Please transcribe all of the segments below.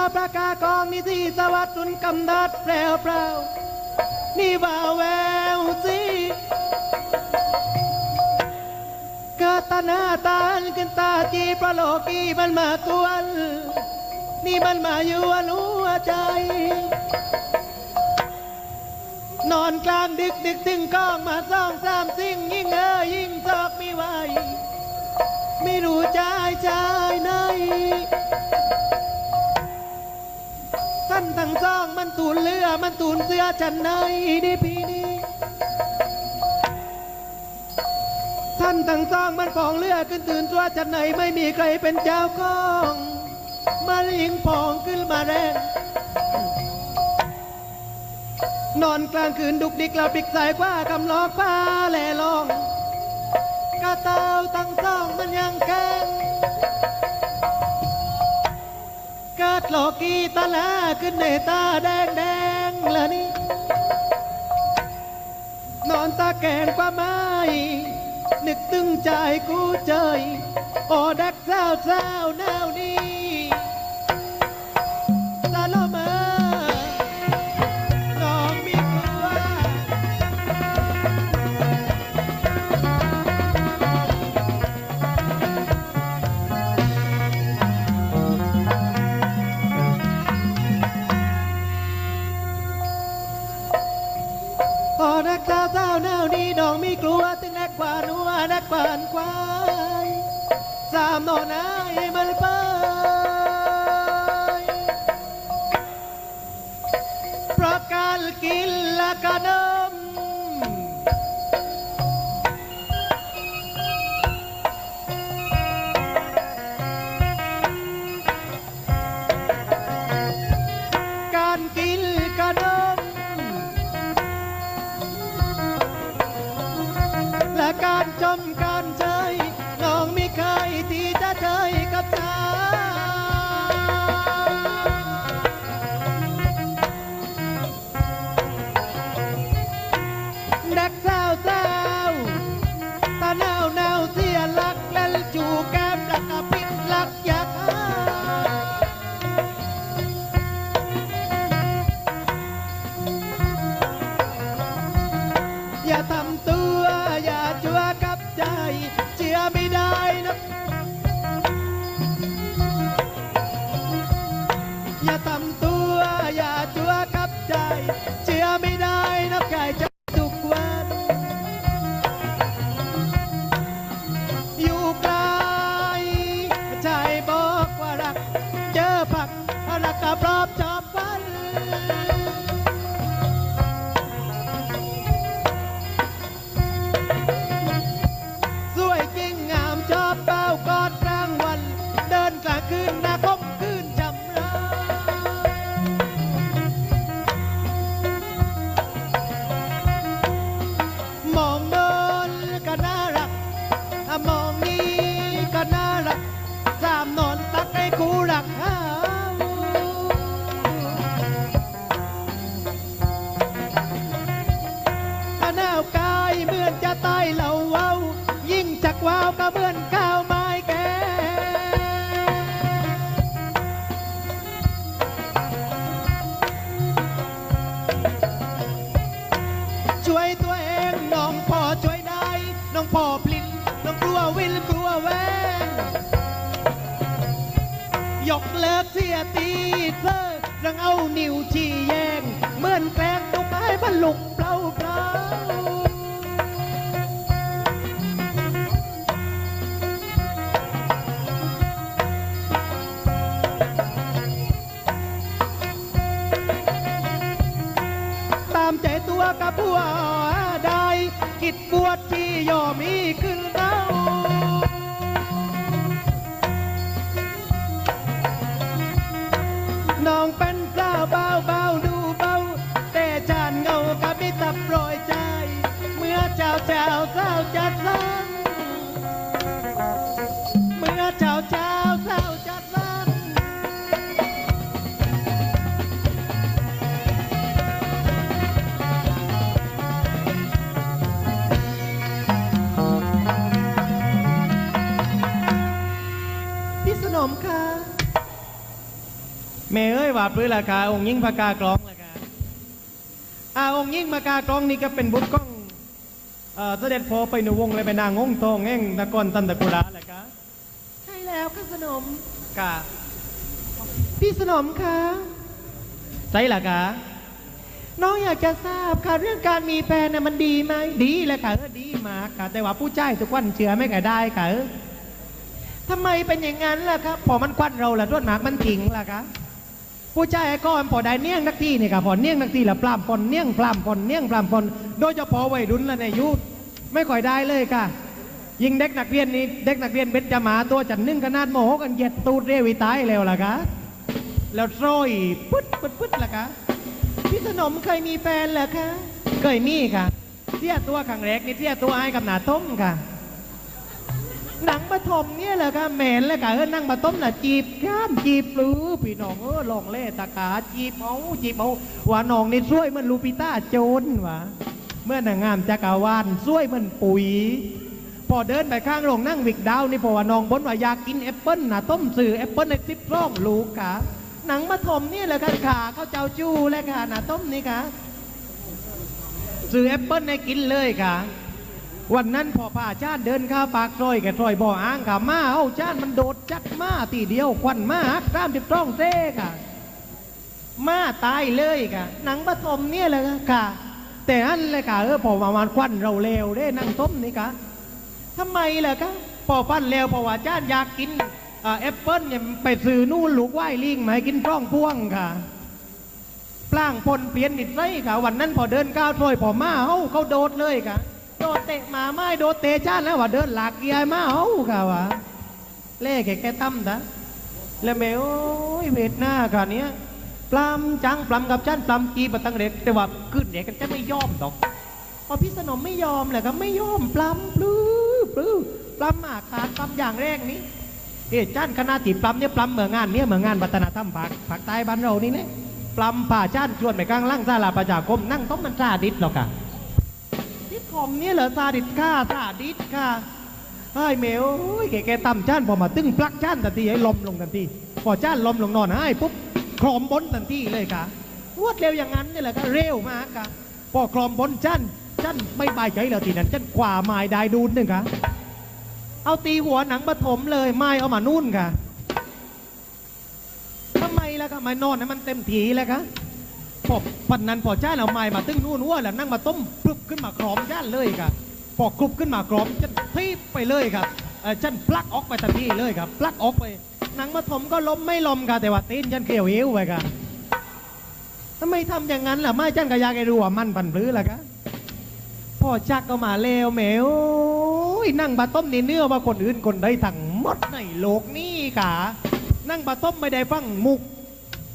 อประกาศกองนิธิสวัสดิ์สุนกำนัดแปรวเปล่านี่บ่าวแววสิกาตนาตาลขึ้นตาจีประโลกีมันมาตวน นี่มันมาอยู่หัวใจ นอนกลางดึกดึกถึงก้องมาซ่องสามสิ่งยิ่งเออยิ่งซอกม่ไวไม่รู้ใจใจไหน ท่านทั้งสองมันตูนเรือมันตูนเสื้อจันในดีพีนี้ท่านทั้งสองมันปองเรือขึ้นตื่นตัวจันไหนไม่มีใครเป็นเจ้าของ มาลิงปองขึ้นมาแรงนอนกลางคืนดุกดิกเราปิกสายกว่ากำลอกฟ้าแหล่ลองกระเต้าตั้งซ่องมันยังแข็ง ดหลอกกีตาลาขึ้นในตาแดงแดงละนี่นอนตาแกงกว่าไม้นึกตึงใจกูเจยโอดักเจ้าเจ้าแนวนี้ พอนักสาวสาวแนวนี้น้องมีกลัวตึงนักกว่านัวนักกวานควายสามนอนนายมันไปเพราะการกินและกันเนมก กา ตีเซอร์รังเอานิ้วชี้แยง เหมือนแกล้งตุกไอ้พันลุกเปล่าเปล่าตามใจตัวกับผัวได้คิดบวชที่ยอมมีขึ้าเจ้าเจ้าจัดสังเมื่อเจ้าเจ้าเจ้าจัดสังพี่สนมค่ะแม่เอ้ยว่าพื้นราคาองค์ยิ่งพากากลองราคาอาองค์ยิ่งพากากลองนี่ก็เป็นบุตรก้อง เอ่อเสด็จพอไปหนวงเลยไปนางงงทองแง่งตะกอนตันตะกุระแหละคะใช่แล้วค่ะสนมกะพี่สนมคะใช่ละกะน้องอยากจะทราบค่ะเรื่องการมีแฟนน่ะมันดีไหมดีเลยค่ะเออดีมากค่ะแต่ว่าผู้ใจทุกวันเชื่อไม่ก็ได้ค่ะเออทำไมเป็นอย่างนั้นล่ะครับพอมันควันเราละรวดหมากมันถิงละคะผู้ใจก็พอได้เนียงนักที่นี่ค่ะพอเนียงนักที่ละปลามปนเนียงปลามปนเนียงปลามปนโดยเฉพาะวัยรุ่นละในยุค ไม่ค่อยได้เลยค่ะ ยิงเด็กนักเรียนนี่เด็กนักเรียนเบ็ดจะหมาตัวจันนึ่งขนาดโมโหกันเหย็ดตูดเรียวิตายแล้วล่ะคะแล้วโซ่ยปึ๊ดปึ๊ดปึ๊ดล่ะคะพี่สนมเคยมีแฟนเหรอคะเคยมีค่ะเที่ยตัวขังแรกนี่เที่ยตัวไอ้กับหนาต้มค่ะ หนังปฐมเนี่ยเหรอคะแม่นเลยค่ะเออนั่งมาต้มน่ะจีบข้ามจีบหรือพี่น้องเออลองเล่ตะกาจีบเอาจีบเอาว่าน้องนี่ช่วยมันลูปิต้าโจนวะ มื่อนางงามจักรวาลช่วยเหมันปุ๋ย พอเดินไปข้างโรงนั่งวิกดาวนี่พอว่าน้องบนว่าอยากกินแอปเปิ้ลนะต้มสื่อแอปเปิ้ลในซิปร่องลูกค่ะหนังปฐมเนี่ยเหรอคะขาเขาเจ้าจู้เลยค่ะหนาต้มนี่ค่ะซื้อแอปเปิ้ลให้กินเลยค่ะ วันนั้นพอพาชาติเดินข้าวปากซอยแกซอยบ่ออ้างค่ะมาเอาชาติมันโดดจัดมาตีเดียวควันมาฮักตามติดต้องเซ่ค่ะ มาตายเลยค่ะ หนังปฐมเนี่ยเหรอคะค่ะ แต่อันเลยค่ะเออพอประมาณควันเราเร็วได้นั่งต้มนี่ค่ะทำไมเหรอคะพอฟันเร็วเพราะว่าชาติอยากกินแอปเปิ้ลเนี่ยไปซื้อนู่นลูกไหว้ลิงมาให้กินร่องพ่วงค่ะปล้างพลเปลี่ยนนิดไรค่ะ วันนั้นพอเดินก้าวถอยพอมาเฮาเขาโดดเลยค่ะ โดดเตะหมาไม้โดดเตะจ้านแล้วว่าเดินหลากเกียร์มาเฮาค่ะวะเล่แกแกตั้มนะแล้วแม่โอ้ยเวทหน้าค่ะเนี้ย ปลามจังปลามกับจ้านปลามกีบตังเด็กแต่ว่าขึ้นเด็กกันจะไม่ยอมดอกพอพี่สนมไม่ยอมเหรอคะไม่ยอมปล้ำปลื้อปลื้อปล้ำหมาขาดปล้ำอย่างแรกนี้เอ๊จ้านคณะที่ปลามเนี่ยปลามเมืองงานเนี่ยเมืองงานวัฒนธรรมภาคภาคใต้บ้านเรานี่เนี่ยปลามป่าจ้านชวนไปกลางล่างซาลาประชาคมนั่งต้มมันซาดิษหรอกค่ะที่ผมเนี่ยเหรอซาดิสค่าซาดิสค่ะไอ้เมลโอ้ยแกแกตำจ้านพอมาตึ้งปลักจ้านทันทีให้ลมลงทันทีพอจ้านลมลงนอนให้ปุ๊บ คลอมบนทันทีเลยค่ะรวดเร็วอย่างนั้นนี่ยเหรอคะเร็วมากค่ะพอคลอมบนจ้านจ้นไม่บายใจแล้วทีนั้นจ้นกว่าไม้ได้ดูนหนึ่งค่ะเอาตีหัวหนังปฐมเลยไม้เอามานู่นค่ะทำไมล่ะคะไม้นอนให้มันเต็มทีแล้วคะพอปันนั้นพอจ้าเอาไม้มาตึ้งนู่นวัวแล้วนั่งมาต้มปลุกขึ้นมาคลอมจ้านเลยค่ะพอกรุบขึ้นมากรอบจันทีไปเลยครับ เออจันปลักออกไปทันทีเลยครับปลักออกไปหนังมาถมก็ล้มไม่ล้มค่ะแต่ว่าตีนจันเขียวเอวไปค่ะทำไมทำอย่างนั้นล่ะไม่จันกระยากไอรู้ว่ามันปันปลื้อล่ะคะพ่อจักก็มาเลวแหมวนั่งบาต้มนี่เนื้อว่าคนอื่นคนใดทั้งหมดในโลกนี้ค่ะนั่งบาต้มไม่ได้ฟังมุก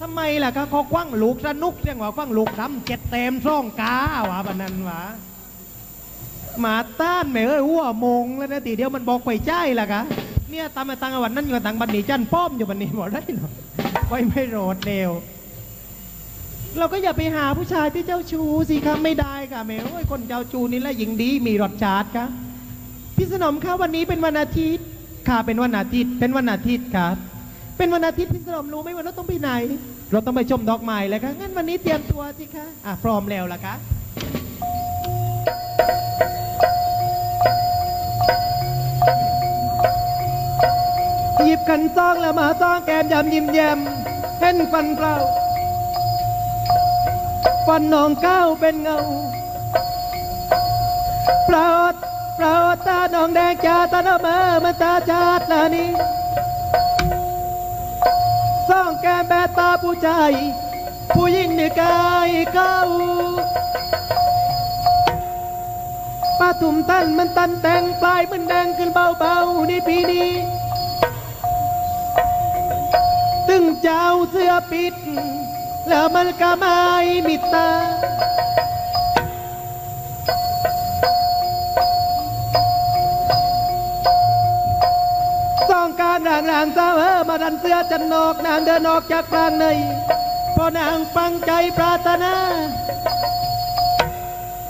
ทำไมล่ะคะเขาคว้างลูกสนุกเรียกว่าคว้างลูกทำเจ็ดเต็มซ่องกาวะบันนันวะ มาต้านแม่เอ้ยอ้วมงแล้วนะตีเดียวมันบอกไปใจล่ะกะเนี่ยตามมาตังวันนั้นอยู่กับตังบันนีจันป้อมอยู่บันนี้บอกได้หรอไว้ไม่โรดเร็วเราก็อย่าไปหาผู้ชายที่เจ้าชู้สิคะไม่ได้ค่ะแม่โอ้ยคนเจ้าจูนี่แหละหญิงดีมีรสชาติค่ะพี่สนมคะวันนี้เป็นวันอาทิตย์ค่ะเป็นวันอาทิตย์เป็นวันอาทิตย์ครับ เป็นวันอาทิตย์พี่สนมรู้ไหมว่าเราต้องไปไหน เราต้องไปชมดอกไม้เลยค่ะงั้นวันนี้เตรียมตัวสิคะอะพร้อมแล้วล่ะคะ หยิบกันซองแล้วมาซองแก้มยำยิ้มแย้มเห็นฟันเราฟันนองก้าวเป็นเงาเปล่าเปล่าตาน้องแดงจ้าตาหน้าเบอมันตาจาดละนี่ซองแก้มแบตาผู้ใจผู้หญิงนี่กายเก้าป้าตุ่มตันมันตันแต่งปลายมันแดงขึ้นเบาๆนี่ปีนี้ เจ้าเสื้อปิด แล้วมันก็ไม่มิดตา ต้องการร่างร่างสาวเออมาดันเสื้อจันนอกนางเดินออกจากกลางในพอนางฟังใจปรารถนา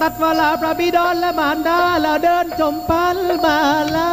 ตัดเวลาพระบิดรและมารดาแล้วเดินจมพันมาลา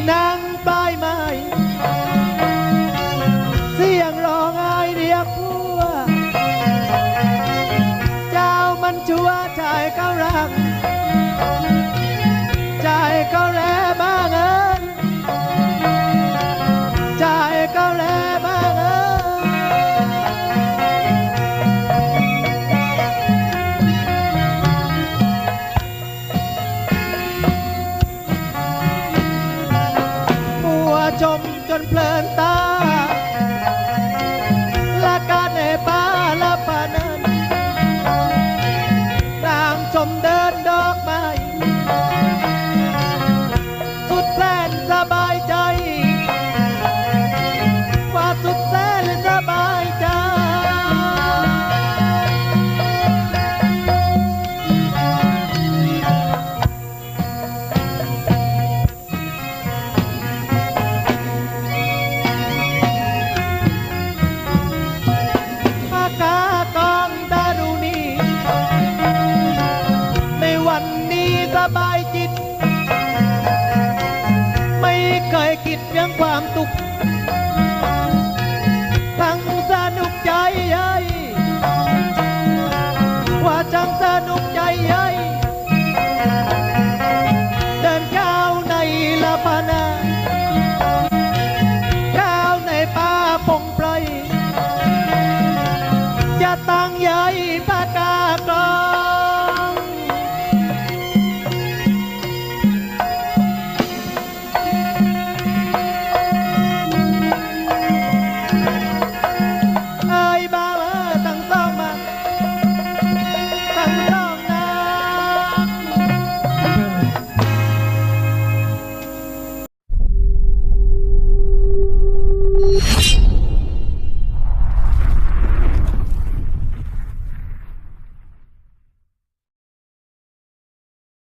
นีนางปมายม้เม